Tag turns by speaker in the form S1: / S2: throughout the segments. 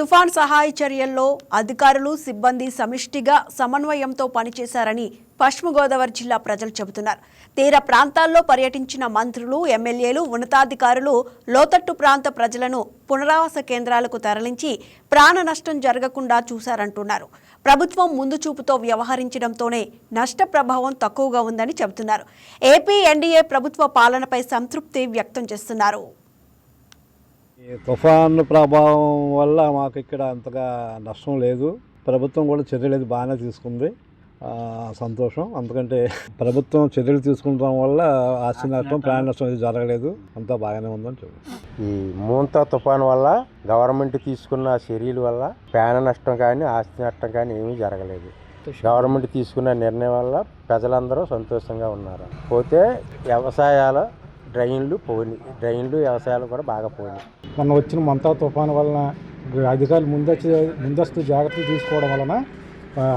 S1: తుఫాన్ సహాయ చర్యల్లో అధికారులు సిబ్బంది సమిష్టిగా సమన్వయంతో పనిచేశారని పశ్చిమ గోదావరి జిల్లా ప్రజలు చెబుతున్నారు. తీర ప్రాంతాల్లో పర్యటించిన మంత్రులు ఎమ్మెల్యేలు ఉన్నతాధికారులు లోతట్టు ప్రాంత ప్రజలను పునరావాస కేంద్రాలకు తరలించి ప్రాణ నష్టం జరగకుండా చూశారంటున్నారు. ప్రభుత్వం ముందు చూపుతో వ్యవహరించడంతోనే నష్ట ప్రభావం తక్కువగా ఉందని చెబుతున్నారు. ఏపీ ఎన్డీఏ ప్రభుత్వ పాలనపై సంతృప్తి వ్యక్తం చేస్తున్నారు.
S2: ఈ తుఫాను ప్రభావం వల్ల మాకు ఇక్కడ అంతగా నష్టం లేదు. ప్రభుత్వం కూడా చర్యలు అయితే బాగానే తీసుకుంది. సంతోషం. ఎందుకంటే ప్రభుత్వం చర్యలు తీసుకుంటాం వల్ల ఆస్తి నష్టం ప్రాణ నష్టం అయితే జరగలేదు. అంతా బాగానే ఉందని చెప్పి
S3: ఈ మూంతా తుఫాన్ వల్ల గవర్నమెంట్ తీసుకున్న చర్యల వల్ల ప్రాణ నష్టం కానీ ఆస్తి నష్టం కానీ ఏమీ జరగలేదు. గవర్నమెంట్ తీసుకున్న నిర్ణయం వల్ల ప్రజలందరూ సంతోషంగా ఉన్నారు. పోతే వ్యవసాయాల డ్రైన్లు పోని డ్రైన్లు వ్యవసాయాలు కూడా బాగా పోయినాయి
S4: మొన్న వచ్చిన మంతా తుఫాను వలన అధికారులు ముందస్తు ముందస్తు జాగ్రత్తలు తీసుకోవడం వలన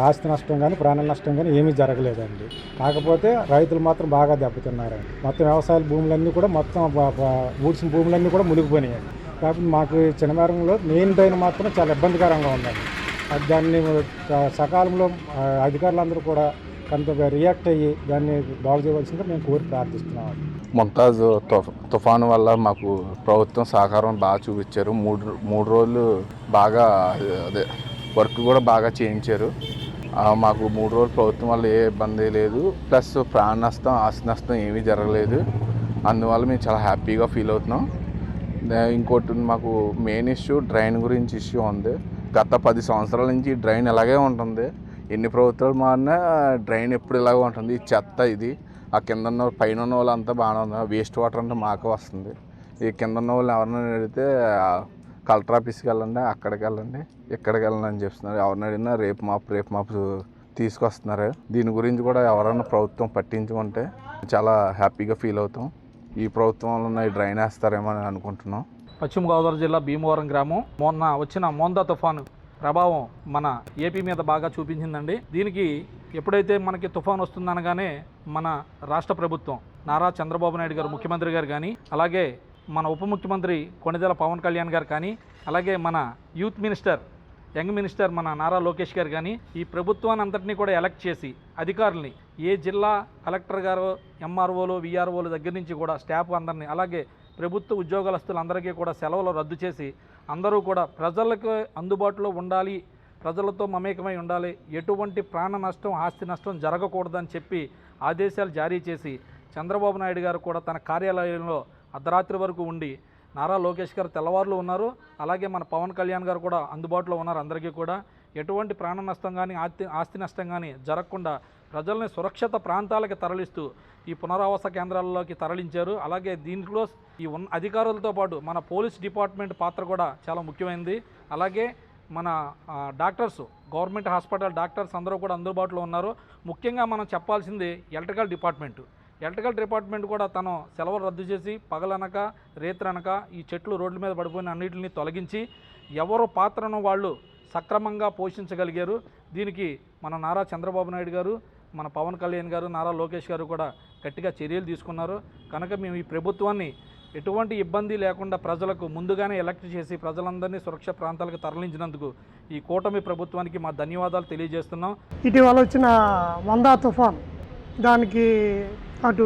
S4: ఆస్తి నష్టం కానీ ప్రాణ నష్టం కానీ ఏమీ జరగలేదండి. కాకపోతే రైతులు మాత్రం బాగా దెబ్బతిన్నారండి. మొత్తం వ్యవసాయ భూములన్నీ కూడా మొత్తం ఊడ్చిన భూములన్నీ కూడా మునిగిపోయినాయండి. కాబట్టి మాకు చిన్నమేరంలో మెయిన్ డ్రైన్ మాత్రం చాలా ఇబ్బందికరంగా ఉందండి. దాన్ని సకాలంలో అధికారులందరూ కూడా కొంత రియాక్ట్ అయ్యి దాన్ని బాగు చేయవలసిందిగా మేము కోరి ప్రార్థిస్తున్నాం
S5: ముంతాజ్ తుఫాను వల్ల మాకు ప్రభుత్వం సహకారం బాగా చూపించారు. మూడు మూడు రోజులు బాగా అదే వర్క్ కూడా బాగా చేయించారు. మాకు మూడు రోజులు ప్రభుత్వం వల్ల ఏ ఇబ్బంది లేదు. ప్లస్ ప్రాణ నష్టం ఆస్తి నష్టం ఏమీ జరగలేదు. అందువల్ల మేము చాలా హ్యాపీగా ఫీల్ అవుతున్నాం. ఇంకోటి మాకు మెయిన్ ఇష్యూ డ్రైన్ గురించి ఇష్యూ ఉంది. గత పది సంవత్సరాల నుంచి డ్రైన్ ఇలాగే ఉంటుంది. ఎన్ని ప్రభుత్వాలు మారినా డ్రైన్ ఎప్పుడు ఇలాగే ఉంటుంది. ఈ చెత్త ఇది. ఆ కింద ఉన్న పైన ఉన్న వాళ్ళంతా బాగానే ఉంది వేస్ట్ వాటర్ అంటే మాకు వస్తుంది. ఈ కింద ఉన్న వాళ్ళు ఎవరినైనా అడిగితే కలెక్టర్ ఆఫీస్కి వెళ్ళండి అక్కడికి వెళ్ళండి ఇక్కడికి వెళ్ళండి అని చెప్తున్నారు. ఎవరిని అడిగినా రేపు మాపు రేపు మాపు తీసుకొస్తున్నారు. దీని గురించి కూడా ఎవరైనా ప్రభుత్వం పట్టించుకుంటే చాలా హ్యాపీగా ఫీల్ అవుతాం. ఈ ప్రభుత్వంలో ఉన్న ఈ డ్రైన్ వేస్తారేమో అని అనుకుంటున్నాం.
S6: పశ్చిమ గోదావరి జిల్లా భీమవరం గ్రామం. మొన్న వచ్చిన మోందా తుఫాను. ప్రభావం మన ఏపీ మీద బాగా చూపించిందండి. దీనికి ఎప్పుడైతే మనకి తుఫాన్ వస్తుందనగానే మన రాష్ట్ర ప్రభుత్వం నారా చంద్రబాబు నాయుడు గారు ముఖ్యమంత్రి గారు కానీ అలాగే మన ఉప ముఖ్యమంత్రి కొణిదెల పవన్ కళ్యాణ్ గారు కానీ అలాగే మన యూత్ మినిస్టర్ యంగ్ మినిస్టర్ మన నారా లోకేష్ గారు కానీ ఈ ప్రభుత్వాన్ని అంతటినీ కూడా ఎలక్ట్ చేసి అధికారుల్ని ఏ జిల్లా కలెక్టర్ గారు ఎంఆర్ఓలు విఆర్ఓలు దగ్గర నుంచి కూడా స్టాఫ్ అందరినీ అలాగే ప్రభుత్వ ఉద్యోగస్తులందరికీ కూడా సెలవులు రద్దు చేసి అందరూ కూడా ప్రజలకు అందుబాటులో ఉండాలి ప్రజలతో మమేకమై ఉండాలి. ఎటువంటి ప్రాణ నష్టం ఆస్తి నష్టం జరగకూడదని చెప్పి ఆదేశాలు జారీ చేసి చంద్రబాబు నాయుడు గారు కూడా తన కార్యాలయంలో అర్ధరాత్రి వరకు ఉండి నారా లోకేష్ గారు తెల్లవారులు ఉన్నారు. అలాగే మన పవన్ కళ్యాణ్ గారు కూడా అందుబాటులో ఉన్నారు అందరికీ కూడా. ఎటువంటి ప్రాణ నష్టం కానీ ఆస్తి ఆస్తి నష్టం కానీ జరగకుండా ప్రజల్ని సురక్షిత ప్రాంతాలకి తరలిస్తూ ఈ పునరావాస కేంద్రాల్లోకి తరలించారు. అలాగే దీంట్లో ఈ ఉన్న అధికారులతో పాటు మన పోలీస్ డిపార్ట్మెంట్ పాత్ర కూడా చాలా ముఖ్యమైనది అలాగే మన డాక్టర్స్ గవర్నమెంట్ హాస్పిటల్ డాక్టర్స్ అందరూ కూడా అందుబాటులో ఉన్నారు. ముఖ్యంగా మనం చెప్పాల్సింది ఎలక్ట్రికల్ డిపార్ట్మెంట్. ఎలక్ట్రికల్ డిపార్ట్మెంట్ కూడా తను సెలవులు రద్దు చేసి పగలనక రేత్రనక ఈ చెట్లు రోడ్ల మీద పడిపోయిన అన్నింటిని తొలగించి ఎవరు పాత్రను వాళ్ళు సక్రమంగా పోషించగలిగారు? దీనికి మన నారా చంద్రబాబు నాయుడు గారు మన పవన్ కళ్యాణ్ గారు నారా లోకేష్ గారు కూడా గట్టిగా చర్యలు తీసుకున్నారు. కనుక మేము ఈ ప్రభుత్వాన్ని ఎటువంటి ఇబ్బంది లేకుండా ప్రజలకు ముందుగానే ఎలక్ట్ చేసి ప్రజలందరినీ సురక్ష ప్రాంతాలకు తరలించినందుకు ఈ కూటమి ప్రభుత్వానికి మా ధన్యవాదాలు తెలియజేస్తున్నాం.
S7: ఇటీవల వచ్చిన వందా తుఫాన్ దానికి అటు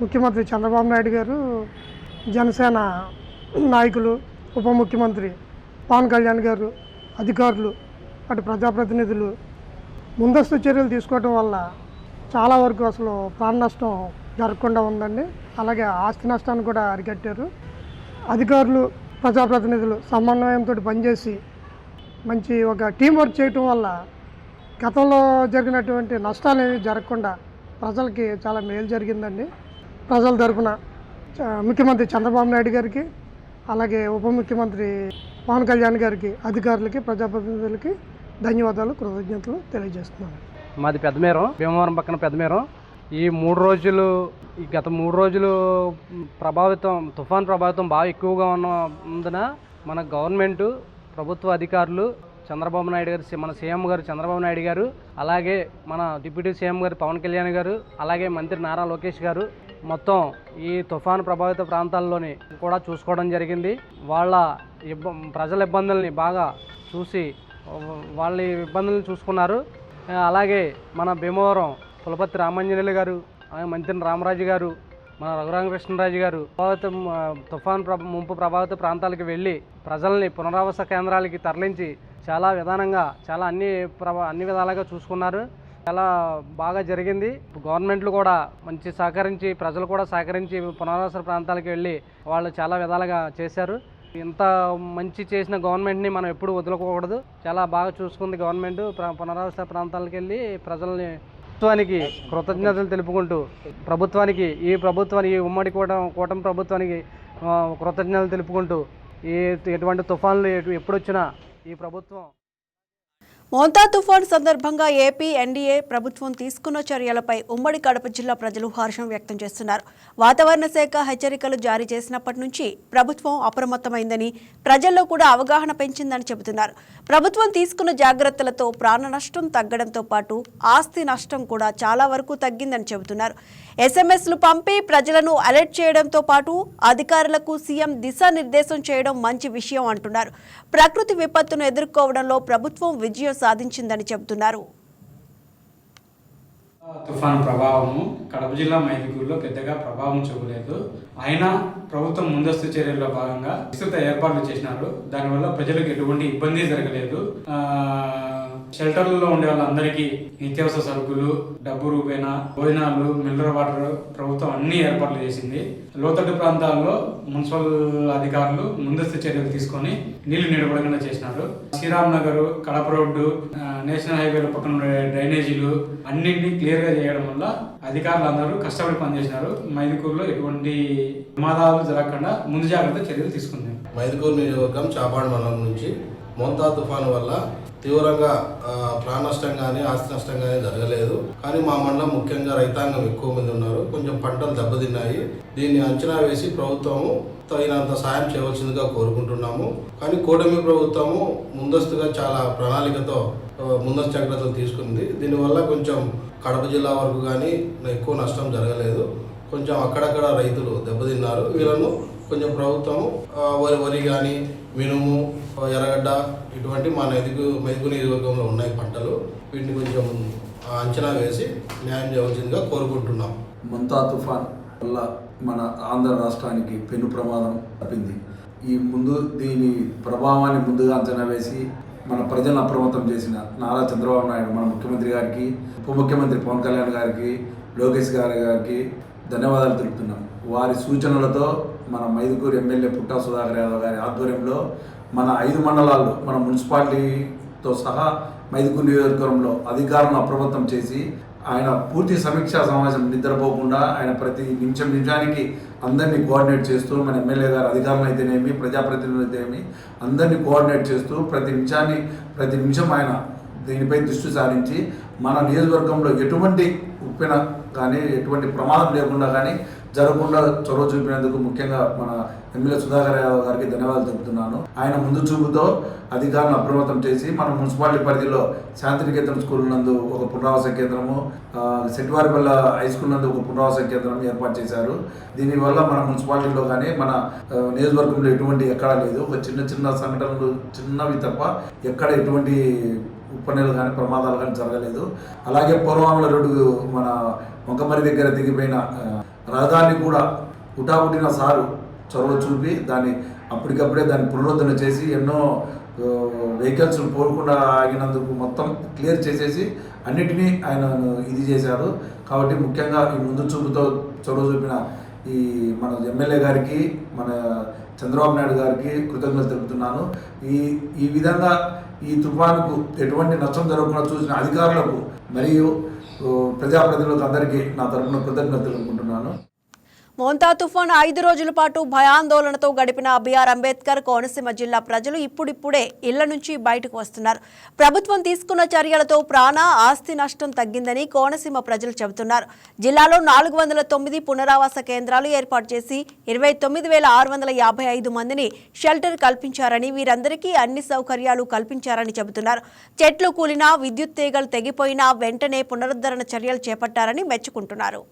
S7: ముఖ్యమంత్రి చంద్రబాబు నాయుడు గారు జనసేన నాయకులు ఉప ముఖ్యమంత్రి పవన్ కళ్యాణ్ గారు అధికారులు అటు ప్రజాప్రతినిధులు ముందస్తు చర్యలు తీసుకోవడం వల్ల చాలా వరకు అసలు ప్రాణ నష్టం జరగకుండా ఉందండి. అలాగే ఆస్తి నష్టాన్ని కూడా అరికట్టారు. అధికారులు ప్రజాప్రతినిధులు సమన్వయంతో పనిచేసి మంచి ఒక టీం వర్క్ చేయటం వల్ల గతంలో జరిగినటువంటి నష్టాలు ఏవి జరగకుండా ప్రజలకి చాలా మేలు జరిగిందండి. ప్రజల తరఫున చ- ముఖ్యమంత్రి చంద్రబాబు నాయుడు గారికి అలాగే ఉప ముఖ్యమంత్రి పవన్ కళ్యాణ్ గారికి అధికారులకి ప్రజాప్రతినిధులకి ధన్యవాదాలు కృతజ్ఞతలు తెలియజేస్తున్నాను.
S8: మాది పెద్దమేరం భీమవరం పక్కన పెద్దమేరం. ఈ మూడు రోజులు ఈ గత మూడు రోజులు ప్రభావితం తుఫాన్ ప్రభావితం బాగా ఎక్కువగా ఉన్న ఉన్నందున మన గవర్నమెంట్ ప్రభుత్వ అధికారులు చంద్రబాబు నాయుడు గారు మన సీఎం గారు చంద్రబాబు నాయుడు గారు అలాగే మన డిప్యూటీ సీఎం గారు పవన్ కళ్యాణ్ గారు అలాగే మంత్రి నారా లోకేష్ గారు మొత్తం ఈ తుఫాను ప్రభావిత ప్రాంతాల్లోని కూడా చూసుకోవడం జరిగింది. వాళ్ళ ఇబ్బ ప్రజల ఇబ్బందుల్ని బాగా చూసి వాళ్ళ ఇబ్బందులను చూసుకున్నారు. అలాగే మన భీమవరం పులపతి రామాంజనేయులు గారు అలాగే మంత్రి రామరాజు గారు మన రఘురామకృష్ణరాజు గారు ప్రభావిత తుఫాన్ ప్రభ ముంపు ప్రభావిత ప్రాంతాలకు వెళ్ళి ప్రజల్ని పునరావాస కేంద్రాలకి తరలించి చాలా విధానంగా చాలా అన్ని అన్ని విధాలుగా చూసుకున్నారు. చాలా బాగా జరిగింది. గవర్నమెంట్లు కూడా మంచి సహకరించి ప్రజలు కూడా సహకరించి పునరావాస ప్రాంతాలకు వెళ్ళి వాళ్ళు చాలా విధాలుగా చేశారు. ఇంత మంచి చేసిన గవర్నమెంట్ని మనం ఎప్పుడు వదులుకోకూడదు. చాలా బాగా చూసుకుంది గవర్నమెంట్. పునరావాస ప్రాంతాలకు వెళ్ళి ప్రజల్ని ప్రభుత్వానికి కృతజ్ఞతలు తెలుపుకుంటూ ప్రభుత్వానికి ఈ ప్రభుత్వానికి ఈ ఉమ్మడి కూటమి కూటమి ప్రభుత్వానికి కృతజ్ఞతలు తెలుపుకుంటూ ఈ ఎటువంటి తుఫాన్లు ఎప్పుడు వచ్చినా ఈ ప్రభుత్వం
S1: మోంతా తుఫాన్ సందర్భంగా ఏపీ ఎన్డీఏ ప్రభుత్వం తీసుకున్న చర్యలపై ఉమ్మడి కడప జిల్లా ప్రజలు హర్షం వ్యక్తం చేస్తున్నారు. వాతావరణ శాఖ హెచ్చరికలు జారీ చేసినప్పటి నుంచి ప్రభుత్వం అప్రమత్తమైందని ప్రజల్లో కూడా అవగాహన పెంచిందని చెబుతున్నారు. ప్రభుత్వం తీసుకున్న జాగ్రత్తలతో ప్రాణ నష్టం తగ్గడంతో పాటు ఆస్తి నష్టం కూడా చాలా వరకు తగ్గిందని చెబుతున్నారు. ఎస్ఎంఎస్లు పంపి ప్రజలను అలర్ట్ చేయడంతో పాటు అధికారులకు సీఎం దిశానిర్దేశం చేయడం మంచి విషయం అంటున్నారు. ప్రకృతి విపత్తును ఎదుర్కోవడంలో ప్రభుత్వం విజయం సాధించిందని చెబుతున్నారు.
S9: తుఫాను ప్రభావము కడప జిల్లా మైదుగూరులో పెద్దగా ప్రభావం చూపలేదు. అయినా ప్రభుత్వం ముందస్తు చర్యల్లో భాగంగా విస్తృత ఏర్పాట్లు చేసినారు. దానివల్ల ప్రజలకు ఎటువంటి ఇబ్బంది జరగలేదు. షెల్టర్లలో ఉండే వాళ్ళందరికీ నిత్యావసర సరుకులు డబ్బు రూపేణా భోజనాలు మినరల్ వాటర్ ప్రభుత్వం అన్ని ఏర్పాట్లు చేసింది. లోతట్టు ప్రాంతాల్లో మున్సిపల్ అధికారులు ముందస్తు చర్యలు తీసుకొని నీళ్ళు నిలబడకుండా చేసినారు. శ్రీరామ్ నగర్ కడప రోడ్డు నేషనల్ హైవేల పక్కన ఉండే డ్రైనేజీలు అన్నింటినీ క్లియర్గా చేయడం వల్ల అధికారులు అందరూ కష్టపడి పనిచేసినారు. మైదుకూరులో ఎటువంటి ప్రమాదాలు జరగకుండా ముందు జాగ్రత్త చర్యలు తీసుకుంది
S10: మైదుకూరు నియోజకవర్గం చాపాడు మండలం నుంచి మోంతా తుఫాను వల్ల తీవ్రంగా ప్రాణ నష్టం కానీ ఆస్తి నష్టం కానీ జరగలేదు. కానీ మా మండలం ముఖ్యంగా రైతాంగం ఎక్కువ మంది ఉన్నారు. కొంచెం పంటలు దెబ్బతిన్నాయి. దీన్ని అంచనా వేసి ప్రభుత్వము తగినంత సాయం చేయవలసిందిగా కోరుకుంటున్నాము. కానీ కూటమి ప్రభుత్వము ముందస్తుగా చాలా ప్రణాళికతో ముందస్తు జాగ్రత్తలు తీసుకుంది. దీనివల్ల కొంచెం కడప జిల్లా వరకు కానీ ఎక్కువ నష్టం జరగలేదు. కొంచెం అక్కడక్కడ రైతులు దెబ్బతిన్నారు. వీళ్ళను కొంచెం ప్రభుత్వం వరి వరి కానీ మినుము ఎర్రగడ్డ ఇటువంటి మా నదికు మెదుగు నియోజకవర్గంలో ఉన్నాయి పంటలు. వీటిని కొంచెం ఆ, అంచనా వేసి న్యాయం చేయవలసిందిగా కోరుకుంటున్నాం.
S11: ముంతా తుఫాన్ వల్ల మన ఆంధ్ర రాష్ట్రానికి పెను ప్రమాదం తప్పింది. ఈ ముందు దీని ప్రభావాన్ని ముందుగా అంచనా వేసి మన ప్రజలను అప్రమత్తం చేసిన నారా చంద్రబాబు నాయుడు మన ముఖ్యమంత్రి గారికి ఉప ముఖ్యమంత్రి పవన్ కళ్యాణ్ గారికి లోకేష్ గారి గారికి ధన్యవాదాలు తెలుపుతున్నాం. వారి సూచనలతో మన మైదుకూరు ఎమ్మెల్యే పుట్టా సుధాకర్ యాదవ్ గారి ఆధ్వర్యంలో మన ఐదు మండలాల్లో మన మున్సిపాలిటీతో సహా మైదుకూరు నియోజకవర్గంలో అధికారులను అప్రమత్తం చేసి ఆయన పూర్తి సమీక్షా సమావేశం నిద్రపోకుండా ఆయన ప్రతి నిమిషం నిమిషానికి అందరినీ కోఆర్డినేట్ చేస్తూ మన ఎమ్మెల్యే గారు అధికారులు అయితేనేమి ప్రజాప్రతినిధులు అయితేనేమి అందరినీ కోఆర్డినేట్ చేస్తూ ప్రతి నిమిషాన్ని ప్రతి నిమిషం ఆయన దీనిపై దృష్టి సారించి మన నియోజకవర్గంలో ఎటువంటి ఉప్పెన కానీ ఎటువంటి ప్రమాదం లేకుండా కానీ జరగకుండా చొరవ చూపినందుకు ముఖ్యంగా మన ఎమ్మెల్యే సుధాకర్ యాదవ్ గారికి ధన్యవాదాలు తెలుపుతున్నాను. ఆయన ముందు చూపుతో అధికారులను అప్రమత్తం చేసి మన మున్సిపాలిటీ పరిధిలో శాంతినికేతన్ స్కూల్ నందు ఒక పునరావాస కేంద్రము సెట్వారిపల్ల హై స్కూల్ నందు ఒక పునరావాస కేంద్రం ఏర్పాటు చేశారు. దీనివల్ల మన మున్సిపాలిటీలో కానీ మన నియోజకవర్గంలో ఎటువంటి ఎక్కడా లేదు. ఒక చిన్న చిన్న సంఘటనలు చిన్నవి తప్ప ఎక్కడ ఎటువంటి ఉప్పనీలు కానీ ప్రమాదాలు కానీ జరగలేదు. అలాగే పూర్వంలో రోడ్డు మన వంకమరి దగ్గర దిగిపోయిన రహదారిని కూడా ఉటాపుటిన సారు చొరవ చూపి దాన్ని అప్పటికప్పుడే దాన్ని పునరుద్ధరణ చేసి ఎన్నో వెహికల్స్ పోకుండా ఆగినందుకు మొత్తం క్లియర్ చేసేసి అన్నిటినీ ఆయన ఇది చేశారు. కాబట్టి ముఖ్యంగా ఈ ముందు చూపుతో చొరవ చూపిన ఈ మన ఎమ్మెల్యే గారికి మన చంద్రబాబు నాయుడు గారికి కృతజ్ఞతలు తెలుపుతున్నాను. ఈ ఈ విధంగా ఈ తుఫానుకు ఎటువంటి నష్టం జరగకుండా చూసిన అధికారులకు మరియు ప్రజాప్రతినిధులకు అందరికీ నా తరఫున కృతజ్ఞతలు అనుకుంటున్నాను.
S1: మోంతా తుఫాన్ ఐదు రోజుల పాటు భయాందోళనతో గడిపిన బిఆర్ అంబేద్కర్ కోనసీమ జిల్లా ప్రజలు ఇప్పుడిప్పుడే ఇళ్ళ నుంచి బయటకు వస్తున్నారు. ప్రభుత్వం తీసుకున్న చర్యలతో ప్రాణ ఆస్తి నష్టం తగ్గిందని కోనసీమ ప్రజలు చెబుతున్నారు. జిల్లాలో నాలుగు వందల తొమ్మిది పునరావాస కేంద్రాలు ఏర్పాటు చేసి ఇరవై తొమ్మిది వేల ఆరు వందల యాభై ఐదు మందిని షెల్టర్ కల్పించారని వీరందరికీ అన్ని సౌకర్యాలు కల్పించారని చెబుతున్నారు. చెట్లు కూలినా విద్యుత్ తీగలు తెగిపోయినా వెంటనే పునరుద్ధరణ చర్యలు చేపట్టారని మెచ్చుకుంటున్నారు.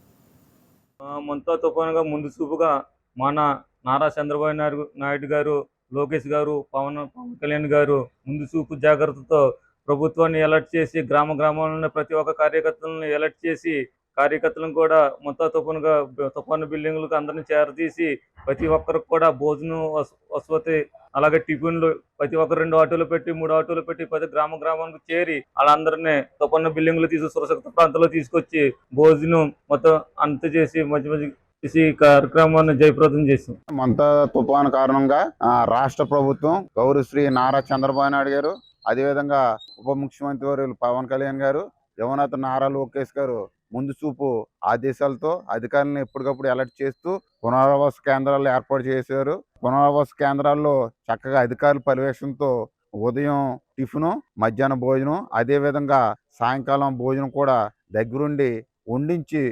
S12: మొంతా తుఫానుగా ముందు చూపుగా మన నారా చంద్రబాబు నాయుడు నాయుడు గారు లోకేష్ గారు పవన్ పవన్ కళ్యాణ్ గారు ముందు చూపు జాగ్రత్తతో ప్రభుత్వాన్ని అలర్ట్ చేసి గ్రామ గ్రామాలను ప్రతి ఒక్క కార్యకర్తలను అలర్ట్ చేసి కార్యకర్తలను కూడా మొత్తం తుఫానుగా తుఫాను బిల్డింగ్లకు అందరినీ చేరదీసి ప్రతి ఒక్కరికి కూడా భోజనం వస- వసతి అలాగే టిఫిన్లు ప్రతి ఒక్క రెండు ఆటోలు పెట్టి మూడు ఆటోలు పెట్టి ప్రతి గ్రామ గ్రామానికి చేరి వాళ్ళందరినీ తుఫాను బిల్డింగ్లు తీసి సురక్షిత ప్రాంతాల్లో తీసుకొచ్చి భోజనం మొత్తం అంత చేసి మంచి మంచి ఈ కార్యక్రమాన్ని జయప్రదం చేసింది.
S13: మంతా తుఫాను కారణంగా రాష్ట్ర ప్రభుత్వం గౌరవశ్రీ నారా చంద్రబాబు నాయుడు గారు అదేవిధంగా ఉప ముఖ్యమంత్రి వర్యులు పవన్ కళ్యాణ్ గారు యువనేత నారా లోకేష్ గారు ముందు చూపు ఆదేశాలతో అధికారులను ఎప్పటికప్పుడు అలర్ట్ చేస్తూ పునరావాస కేంద్రాలు ఏర్పాటు చేశారు. పునరావాస కేంద్రాల్లో చక్కగా అధికారుల పర్యవేక్షణతో ఉదయం టిఫిను మధ్యాహ్నం భోజనం అదే విధంగా సాయంకాలం భోజనం కూడా దగ్గరుండి వండించి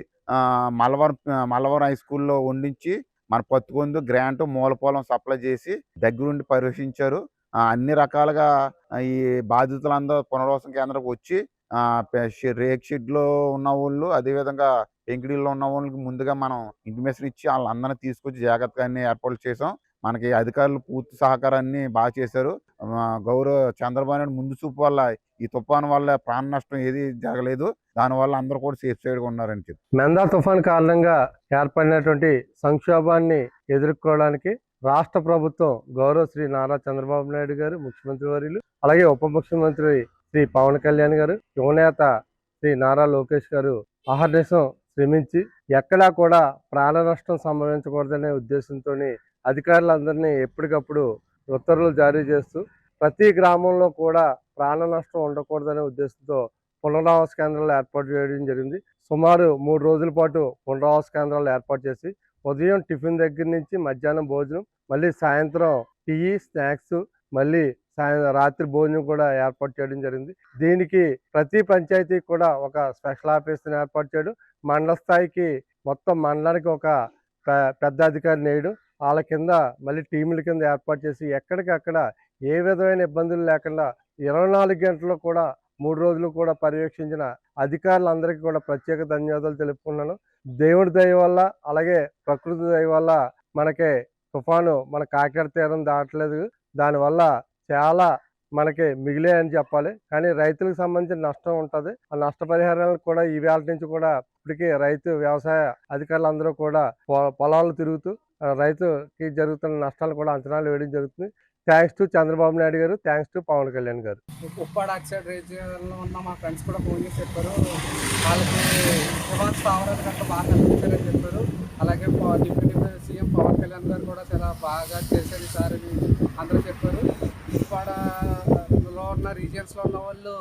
S13: మలవరం మలవరం హై స్కూల్లో వండించి మన పత్తుకొందు గ్రాంట్ మూలపోలం సప్లై చేసి దగ్గరుండి పర్యవేక్షించారు. అన్ని రకాలుగా ఈ బాధితులందరూ పునర్వాసం కేంద్రం వచ్చి రేక్ షెడ్లో ఉన్న వాళ్ళు అదేవిధంగా పెంకిడిలో ఉన్న వాళ్ళకి ముందుగా మనం ఇంటిమేషన్ ఇచ్చి వాళ్ళందరినీ తీసుకొచ్చి జాగ్రత్తగా అన్ని ఏర్పాట్లు చేసాం. మనకి అధికారులు పూర్తి సహకారాన్ని బాగా చేశారు. గౌరవ చంద్రబాబు నాయుడు ముందు చూపు వల్ల ఈ తుఫాన్ వల్ల ప్రాణ నష్టం ఏది జరగలేదు. దానివల్ల అందరూ కూడా సేఫ్ సైడ్గా ఉన్నారని చెప్పి.
S14: మెందా తుఫాన్ కారణంగా ఏర్పడినటువంటి సంక్షోభాన్ని ఎదుర్కోవడానికి రాష్ట్ర ప్రభుత్వం గౌరవ శ్రీ నారా చంద్రబాబు నాయుడు గారు ముఖ్యమంత్రి వర్యులు అలాగే ఉప ముఖ్యమంత్రి శ్రీ పవన్ కళ్యాణ్ గారు యువనేత శ్రీ నారా లోకేష్ గారు అహర్నిశం శ్రమించి ఎక్కడా కూడా ప్రాణ నష్టం సంభవించకూడదనే ఉద్దేశంతో అధికారులందరినీ ఎప్పటికప్పుడు ఉత్తర్వులు జారీ చేస్తూ ప్రతి గ్రామంలో కూడా ప్రాణ నష్టం ఉండకూడదనే ఉద్దేశంతో పునరావాస కేంద్రాలు ఏర్పాటు చేయడం జరిగింది. సుమారు మూడు రోజుల పాటు పునరావాస కేంద్రాలు ఏర్పాటు చేసి ఉదయం టిఫిన్ దగ్గర నుంచి మధ్యాహ్నం భోజనం మళ్ళీ సాయంత్రం టీ స్నాక్స్ మళ్ళీ సాయం రాత్రి భోజనం కూడా ఏర్పాటు చేయడం జరిగింది. దీనికి ప్రతి పంచాయతీకి కూడా ఒక స్పెషల్ ఆఫీస్ని ఏర్పాటు చేయడం మండల స్థాయికి మొత్తం మండలానికి ఒక పెద్ద అధికారిని వేయడం వాళ్ళ కింద మళ్ళీ టీముల కింద ఏర్పాటు చేసి ఎక్కడికక్కడ ఏ విధమైన ఇబ్బందులు లేకుండా ఇరవై నాలుగు గంటలు కూడా మూడు రోజులు కూడా పర్యవేక్షించిన అధికారులందరికీ కూడా ప్రత్యేక ధన్యవాదాలు తెలుపుకున్నాను. దేవుడి దయ వల్ల అలాగే ప్రకృతి దయ వల్ల మనకి తుఫాను మన కాకినాడ తీరం దాటలేదు. దానివల్ల చాలా మనకి మిగిలే అని చెప్పాలి. కానీ రైతులకు సంబంధించిన నష్టం ఉంటుంది. ఆ నష్టపరిహారాలు కూడా ఈ వేళ నుంచి కూడా ఇప్పటికీ రైతు వ్యవసాయ అధికారులందరూ కూడా పొ- పొలాలు తిరుగుతూ రైతుకి జరుగుతున్న నష్టాలు కూడా అంచనాలు వేయడం జరుగుతుంది. థ్యాంక్స్ టు చంద్రబాబు నాయుడు గారు థ్యాంక్స్ టు పవన్ కళ్యాణ్ గారు.
S15: ఉప్పాడ ఆక్సైడ్ రీజియన్లో ఉన్న మా ఫ్రెండ్స్ కూడా ఫోన్ చేసి చెప్పారు. వాళ్ళకి తుఫాన్ స్థావరాలు కట్ట బాగా కనిపించారని చెప్పారు. అలాగే డిప్యూటీ సీఎం పవన్ కళ్యాణ్ గారు కూడా చాలా బాగా చేశారు సార్ అని అందరూ చెప్పారు. ఉప్పాడలో ఉన్న రీజియన్స్లో ఉన్న వాళ్ళు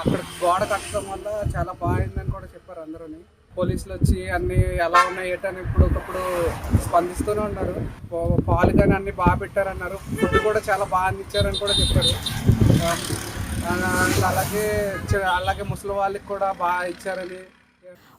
S15: అక్కడ గోడ కట్టడం వల్ల చాలా బాగుందని కూడా చెప్పారు అందరూని. పోలీసులు వచ్చి అన్ని ఎలా ఉన్నాయి ఏంటని ఇప్పుడు ఒకప్పుడు స్పందిస్తూనే ఉన్నారు. పాలు కానీ అన్ని బాగా పెట్టారన్నారు. ఫుడ్ కూడా చాలా బాగా అందించారని కూడా చెప్పారు. అలాగే అలాగే ముసలి వాళ్ళకి కూడా బాగా ఇచ్చారని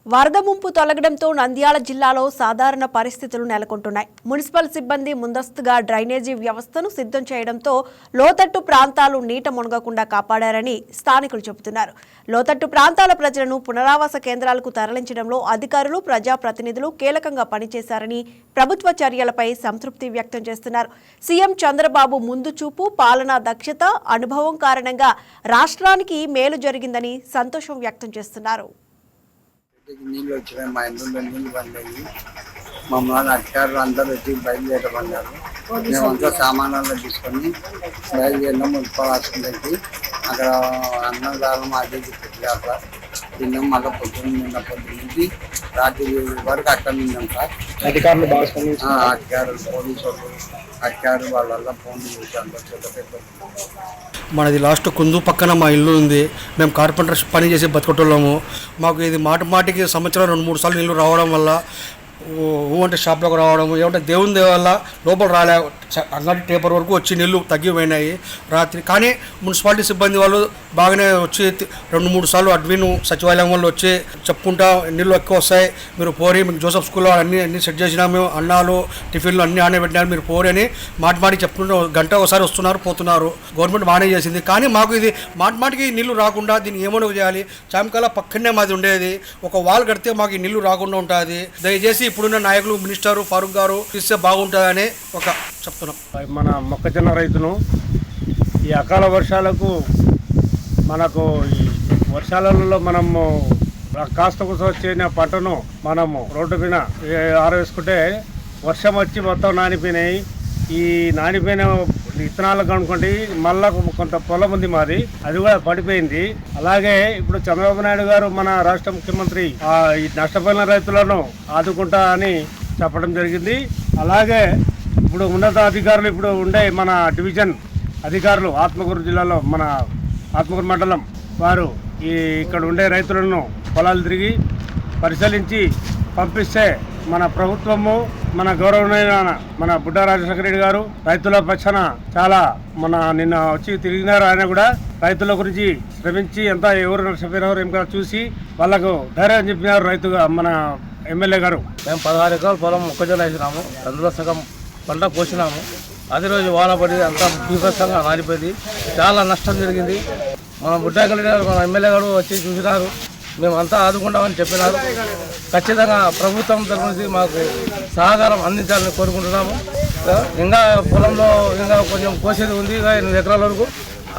S1: వరద ముంపు తొలగడంతో నంద్యాల జిల్లాలో సాధారణ పరిస్థితులు నెలకొంటున్నాయి. మున్సిపల్ సిబ్బంది ముందస్తుగా డ్రైనేజీ వ్యవస్థను సిద్ధం చేయడంతో లోతట్టు ప్రాంతాలు నీట మునగకుండా కాపాడారని స్థానికులు చెబుతున్నారు. లోతట్టు ప్రాంతాల ప్రజలను పునరావాస కేంద్రాలకు తరలించడంలో అధికారులు ప్రజాప్రతినిధులు కీలకంగా పనిచేశారని ప్రభుత్వ చర్యలపై సంతృప్తి వ్యక్తం చేస్తున్నారు. సీఎం చంద్రబాబు ముందు చూపు పాలనా దక్షత అనుభవం కారణంగా రాష్ట్రానికి మేలు జరిగిందని సంతోషం వ్యక్తం చేస్తున్నారు.
S15: ఇంటికి నీళ్ళు వచ్చినాయి మా ఇంట్లో నీళ్ళు పడినాయి మమ్మల్ని అధికారులు అందరూ వచ్చి బయలుదేరమన్నారు. మేమంతా సామాన్లు తీసుకొని బయలుదేరినాం మున్సిపల్ హాస్పిటల్కి. అక్కడ అన్నదానం అది ఇది పెట్టాక తిన్నాం మళ్ళీ పొద్దున్న నిన్న పొద్దున్న నుంచి రాత్రి వరకు అక్కడ నిన్నాం సార్.
S14: అధికారులు బాగా
S15: ఆ, అధికారులు పోలీసు వాళ్ళు అధికారులు వాళ్ళ ఫోన్ చేసి అందరూ చెప్పారు
S16: మనది లాస్ట్ కుందు పక్కన మా ఇల్లు ఉంది. మేము కార్పెంటర్ పని చేసి బతుకటోళ్ళము మాకు ఇది మాటి మాటికి సంవత్సరం రెండు మూడు సార్లు నీళ్ళు రావడం వల్ల ఊ ఊ అంటే షాప్లోకి రావడం ఏమంటే దేవుని దయ వల్ల లోపల రాలే చ- టేపర్ వరకు వచ్చి నీళ్ళు తగ్గిపోయినాయి రాత్రి. కానీ మున్సిపాలిటీ సిబ్బంది వాళ్ళు బాగానే వచ్చి రెండు మూడు సార్లు అడ్మిన్ సచివాలయం వాళ్ళు వచ్చి చెప్పుకుంటా నీళ్ళు ఎక్కువ వస్తాయి మీరు పోరి మీకు జోసఫ్ స్కూల్లో అన్ని అన్ని సెట్ చేసినాము అన్నాలు టిఫిన్లు అన్ని ఆనే పెట్టినారు మీరు పోరి అని మాటి మాటికి చెప్పుకుంటూ గంట ఒకసారి వస్తున్నారు పోతున్నారు. గవర్నమెంట్ బాగానే చేసింది. కానీ మాకు ఇది మాటి మాటికి నీళ్ళు రాకుండా దీన్ని ఏమో చేయాలి? చామకాల పక్కనే మాది ఉండేది. ఒక వాల్ కడితే మాకు ఈ నీళ్ళు రాకుండా ఉంటుంది. దయచేసి ఇప్పుడున్న నాయకులు మినిస్టర్ ఫారూక్ గారు ఇస్తే బాగుంటుందని ఒక చేస్తున్నాం.
S17: మన మొక్కజొన్న రైతును ఈ అకాల వర్షాలకు మనకు ఈ వర్షాలలో మనము కాస్త కోసం వచ్చిన పంటను మనము రోడ్డు పైన ఆరవేసుకుంటే వర్షం వచ్చి మొత్తం నానిపోయినాయి. ఈ నానిపోయిన విత్తనాలు కనుకోండి మళ్ళా కొంత పొలం ఉంది మాది అది కూడా పడిపోయింది. అలాగే ఇప్పుడు చంద్రబాబు నాయుడు గారు మన రాష్ట్ర ముఖ్యమంత్రి ఈ నష్టపోయిన రైతులను ఆదుకుంటా అని చెప్పడం జరిగింది. అలాగే ఇప్పుడు ఉన్నత అధికారులు ఇప్పుడు ఉండే మన డివిజన్ అధికారులు ఆత్మకూరు జిల్లాలో మన ఆత్మకూరు మండలం వారు ఈ ఇక్కడ ఉండే రైతులను పొలాలు తిరిగి పరిశీలించి పంపిస్తే మన ప్రభుత్వము మన గౌరవనీయ మన బుడ్డా రాజశేఖర రెడ్డి గారు రైతుల పక్షాన చాలా మన నిన్న వచ్చి తిరిగినారు. ఆయన కూడా రైతుల గురించి శ్రమించి ఎంత ఎవరు నష్టపోయినారు ఏం చూసి వాళ్ళకు ధైర్యం చెప్పినారు రైతుగా మన ఎమ్మెల్యే గారు.
S18: మేము పదహారు ఎకరాల పొలం మొక్కజొన్న వేసినాము. అందులో సగం పంట కోసినాము అదే రోజు వాన పడి అంతా బీభత్సంగా మారిపోయింది. చాలా నష్టం జరిగింది. మన బుడ్డాకల్లి మన ఎమ్మెల్యే గారు వచ్చి చూసినారు. మేమంతా ఆదుకుంటామని చెప్పినారు. ఖచ్చితంగా ప్రభుత్వం తరఫు నుంచి మాకు సహకారం అందించాలని కోరుకుంటున్నాము. ఇంకా పొలంలో ఇంకా కొంచెం కోసేది ఉంది ఇంకా ఎనిమిది ఎకరాల వరకు.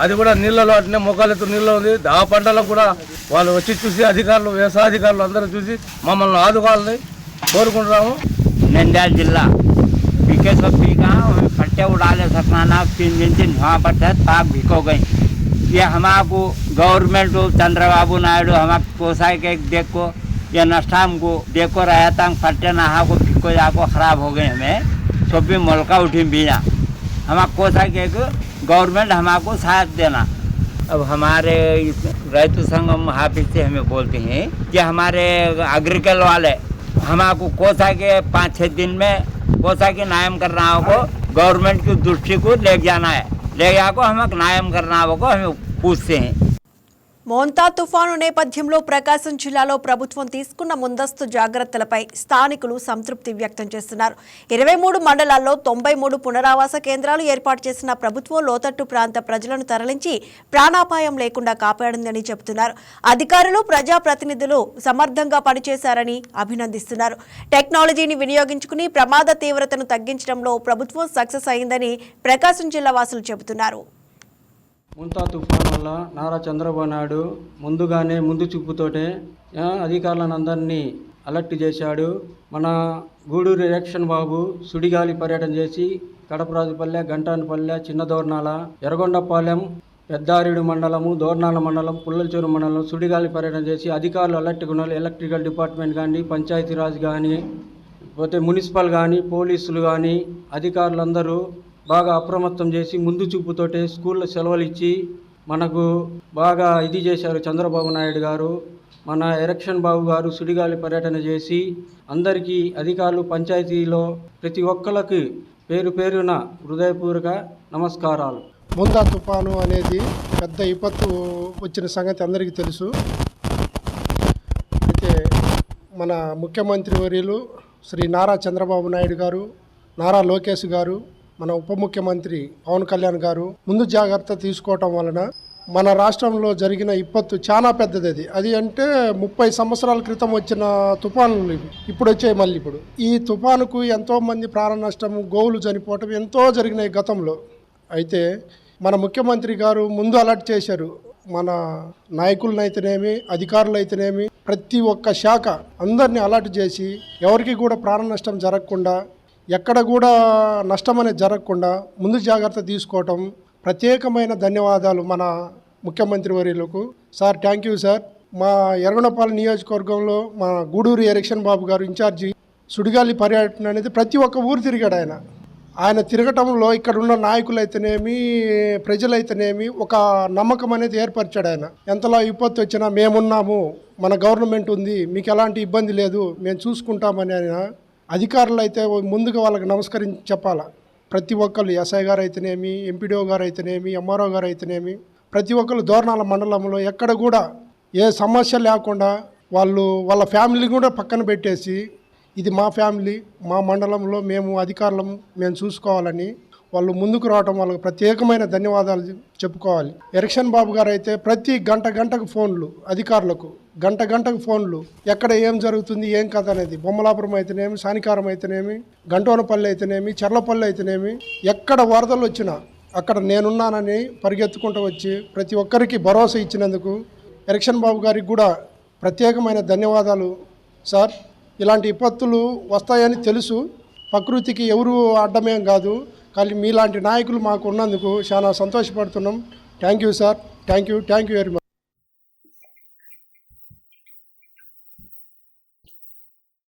S18: అది కూడా నీళ్ళలో అట్నే మొక్కలెత్తు నీళ్ళు ఉంది. ఆ పంటలకు కూడా వాళ్ళు వచ్చి చూసి అధికారులు వ్యవసాయ అధికారులు అందరూ చూసి మమ్మల్ని ఆదుకోవాలని కోరుకుంటున్నాము.
S19: నంద్యాల జిల్లా. पीके सब पीका फट्टे उड़ा ले सकना ना तीन दिन दिन वहाँ पर थे पाक भिको गई ये हमारे गवर्नमेंट चंद्रबाबू नायडू हमारे कोसाई के देख को, ये नष्टाम को देखो रहा था फट्टे नहा को भिको जाको खराब हो गए हमें सब भी मोलका उठी बिना हमारे कोसाई के गवर्नमेंट हमारे साथ देना। अब हमारे रैतु संगम हाफिज से हमें बोलते हैं कि हमारे एग्रीकल वाले, हमारे कोसा के पाँच छः दिन में कोसा के नायम करना को गवर्नमेंट की दृष्टि को ले जाना है। ले जाकर हम नायम करना को हमें पूछते हैं।
S1: మోంతా తుఫాను నేపథ్యంలో ప్రకాశం జిల్లాలో ప్రభుత్వం తీసుకున్న ముందస్తు జాగ్రత్తలపై స్థానికులు సంతృప్తి వ్యక్తం చేస్తున్నారు. ఇరవై మూడు మండలాల్లో తొంభై మూడు పునరావాస కేంద్రాలు ఏర్పాటు చేసిన ప్రభుత్వం లోతట్టు ప్రాంత ప్రజలను తరలించి ప్రాణాపాయం లేకుండా కాపాడిందని చెబుతున్నారు. అధికారులు ప్రజాప్రతినిధులు సమర్థంగా పనిచేశారని అభినందిస్తున్నారు. టెక్నాలజీని వినియోగించుకుని ప్రమాద తీవ్రతను తగ్గించడంలో ప్రభుత్వం సక్సెస్ అయిందని ప్రకాశం జిల్లా వాసులు చెబుతున్నారు.
S20: ముంతా తుఫాన్ వల్ల నారా చంద్రబాబు నాయుడు ముందుగానే ముందు చూపుతోటే అధికారులను అందరినీ అలర్ట్ చేశాడు. మన గూడూరు ఎలక్షన్ బాబు సుడిగాలి పర్యటన చేసి కడపరాజుపల్లె గంటానపల్లె చిన్నదోర్నాల ఎర్రగొండపాలెం పెద్దారెడు మండలము దోర్నాల మండలం పుల్లలచూరు మండలం సుడిగాలి పర్యటన చేసి అధికారులు అలర్ట్ ఉన్నారు. ఎలక్ట్రికల్ డిపార్ట్మెంట్ కానీ పంచాయతీరాజ్ కానీ పోతే మున్సిపల్ కానీ పోలీసులు కానీ అధికారులందరూ బాగా అప్రమత్తం చేసి ముందు చూపుతోటే స్కూల్లో సెలవులు ఇచ్చి మనకు బాగా ఇది చేశారు చంద్రబాబు నాయుడు గారు. మన ఎరక్షన్ బాబు గారు సుడిగాలి పర్యటన చేసి అందరికీ అధికారులు పంచాయతీలో ప్రతి ఒక్కరికి పేరు పేరున హృదయపూర్వక నమస్కారాలు.
S21: ముందా తుఫాను అనేది పెద్ద విపత్తు వచ్చిన సంగతి అందరికీ తెలుసు. అయితే మన ముఖ్యమంత్రి వర్యులు శ్రీ నారా చంద్రబాబు నాయుడు గారు నారా లోకేష్ గారు మన ఉప ముఖ్యమంత్రి పవన్ కళ్యాణ్ గారు ముందు జాగ్రత్త తీసుకోవటం వలన మన రాష్ట్రంలో జరిగిన విపత్తు చాలా పెద్దది అది. అది అంటే ముప్పై సంవత్సరాల క్రితం వచ్చిన తుఫానులు ఇవి. ఇప్పుడు వచ్చాయి మళ్ళీ ఇప్పుడు. ఈ తుఫానుకు ఎంతో మంది ప్రాణ నష్టం గోవులు చనిపోవటం ఎంతో జరిగినాయి గతంలో. అయితే మన ముఖ్యమంత్రి గారు ముందు అలర్ట్ చేశారు. మన నాయకులనైతేనేమి అధికారులైతేనేమి ప్రతి ఒక్క శాఖ అందరినీ అలర్ట్ చేసి ఎవరికి కూడా ప్రాణ నష్టం జరగకుండా ఎక్కడ కూడా నష్టం అనేది జరగకుండా ముందు జాగ్రత్త తీసుకోవటం ప్రత్యేకమైన ధన్యవాదాలు మన ముఖ్యమంత్రి వర్యులకు. సార్ థ్యాంక్ యూ సార్ మా ఎర్రగొండపాలెం నియోజకవర్గంలో మా గూడూరు ఎరక్షన్ బాబు గారు ఇన్ఛార్జి సుడిగాలి పర్యటన అనేది ప్రతి ఒక్క ఊరు తిరిగాడు ఆయన. ఆయన తిరగటంలో ఇక్కడ ఉన్న నాయకులైతేనేమి ప్రజలైతేనేమి ఒక నమ్మకం అనేది ఏర్పరిచాడు ఆయన. ఎంతలా విపత్తు వచ్చినా మేమున్నాము మన గవర్నమెంట్ ఉంది మీకు ఎలాంటి ఇబ్బంది లేదు మేము చూసుకుంటామని ఆయన అధికారులు అయితే ముందుగా వాళ్ళకి నమస్కరించి చెప్పాలా? ప్రతి ఒక్కరు ఎస్ఐ గారు అయితేనేమి ఎంపీడీఓ గారు అయితేనేమి ఎంఆర్ఓ గారు అయితేనేమి ప్రతి ఒక్కరు దోర్నాల మండలంలో ఎక్కడ కూడా ఏ సమస్య లేకుండా వాళ్ళు వాళ్ళ ఫ్యామిలీ కూడా పక్కన పెట్టేసి ఇది మా ఫ్యామిలీ మా మండలంలో మేము అధికారులం మేము చూసుకోవాలని వాళ్ళు ముందుకు రావడం వాళ్ళకి ప్రత్యేకమైన ధన్యవాదాలు చెప్పుకోవాలి. ఎరక్షన్ బాబు గారు అయితే ప్రతి గంట గంటకు ఫోన్లు అధికారులకు. గంట గంటకు ఫోన్లు. ఎక్కడ ఏం జరుగుతుంది ఏం కథ అనేది. బొమ్మలాపురం అయితేనేమి సానికారం అయితేనేమి గంటోనపల్లి అయితేనేమి చర్లపల్లి అయితేనేమి ఎక్కడ వరదలు వచ్చినా అక్కడ నేనున్నానని పరిగెత్తుకుంటూ వచ్చి ప్రతి ఒక్కరికి భరోసా ఇచ్చినందుకు ఎరక్షన్ బాబు గారికి కూడా ప్రత్యేకమైన ధన్యవాదాలు సార్. ఇలాంటి విపత్తులు వస్తాయని తెలుసు. ప్రకృతికి ఎవరు అడ్డమేం కాదు. కానీ మీలాంటి నాయకులు మాకు ఉన్నందుకు చాలా సంతోషపడుతున్నాం. Thank you sir. Thank you. Thank you very much